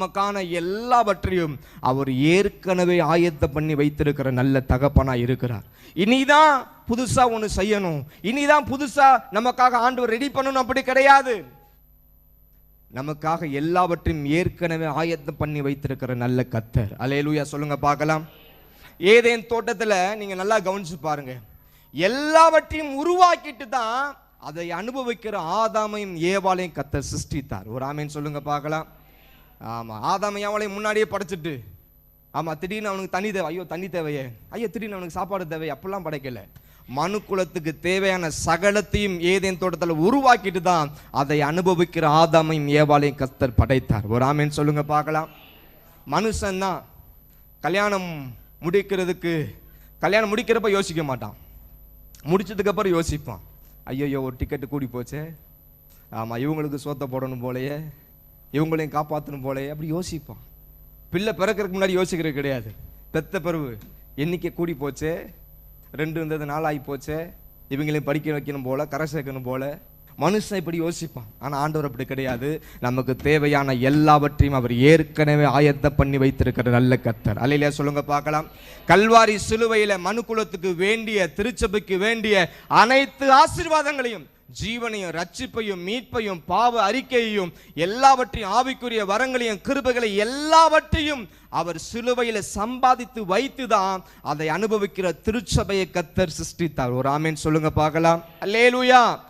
நமக்கான எல்லாவற்றையும் அவர் ஏற்கனவே ஆயத்தம் பண்ணி வைத்திருக்கிற நல்ல தகப்பனா இருக்கிறார். இனிதான் புதுசா ஒன்று செய்யணும். இனிதான் புதுசா நமக்காக ஆண்டு ரெடி பண்ணணும் அப்படி கிடையாது. நமக்காக எல்லாவற்றையும் ஏற்கனவே ஆயத்தம் பண்ணி வைத்திருக்கிற நல்ல கத்தர். அலையலூயா சொல்லுங்க பார்க்கலாம். ஏதேன் தோட்டத்துல நீங்க நல்லா கவனிச்சு பாருங்க. எல்லாவற்றையும் உருவாக்கிட்டு தான் அதை அனுபவிக்கிற ஆதாமையும் ஏவாளையும் கத்தர் சிருஷ்டித்தார். ஒரு ஆமேன்னு சொல்லுங்க பார்க்கலாம். ஆமாம் ஆதாமை ஏவாளையும் முன்னாடியே படைச்சிட்டு. ஆமாம் திடீர்னு அவனுக்கு தண்ணி தேவை. ஐயோ தண்ணி தேவையே. ஐயோ திடீர்னு அவனுக்கு சாப்பாடு தேவை. அப்படிலாம் படைக்கல. மனு குலத்துக்கு தேவையான சகலத்தையும் ஏதேன் தோட்டத்தில் உருவாக்கிட்டு தான் அதை அனுபவிக்கிற ஆதாமையும் ஏவாளையும் கத்தர் படைத்தார். ஒரு ஆமேன்னு சொல்லுங்க பார்க்கலாம். மனுஷன் தான் கல்யாணம் முடிக்கிறதுக்கு கல்யாணம் முடிக்கிறப்ப யோசிக்க மாட்டான். முடிச்சதுக்கப்புறம் யோசிப்பான். ஐயோ ஒரு டிக்கெட்டு கூடி போச்சே. ஆமாம் இவங்களுக்கு சோத்த போடணும் போலயே. இவங்களையும் காப்பாற்றணும் போலே அப்படி யோசிப்பான். பிள்ளை பிறக்கறதுக்கு முன்னாடி யோசிக்கிறது கிடையாது. பெத்த பருவு எண்ணிக்கை கூடி போச்சே? ரெண்டு இருந்தது நாளாகி போச்சே. இவங்களையும் படிக்க வைக்கணும் போல கரை சேர்க்கணும் போல. மனுஷன் இப்படி யோசிப்பான். ஆனால் ஆண்டவர் அப்படி கிடையாது. நமக்கு தேவையான எல்லாவற்றையும் அவர் ஏற்கனவே ஆயத்தம் பண்ணி வைத்திருக்கிற நல்ல கத்தர் அல்லையா சொல்லுங்க பார்க்கலாம். கல்வாரி சிலுவையில மனுக்குலத்துக்கு வேண்டிய திருச்சபைக்கு வேண்டிய அனைத்து ஆசீர்வாதங்களையும் ஜீவனையும் ரட்சிப்பையும் மீட்பையும் பாவ அறிக்கையையும் எல்லாவற்றையும் ஆவிக்குரிய வரங்களையும் கிருபைகளை எல்லாவற்றையும் அவர் சிலுவையில சம்பாதித்து வைத்துதான் அதை அனுபவிக்கிற திருச்சபையை கத்தர் சிருஷ்டித்தார். ஒரு ஆமேன் சொல்லுங்க பார்க்கலாம். அல்லேலூயா.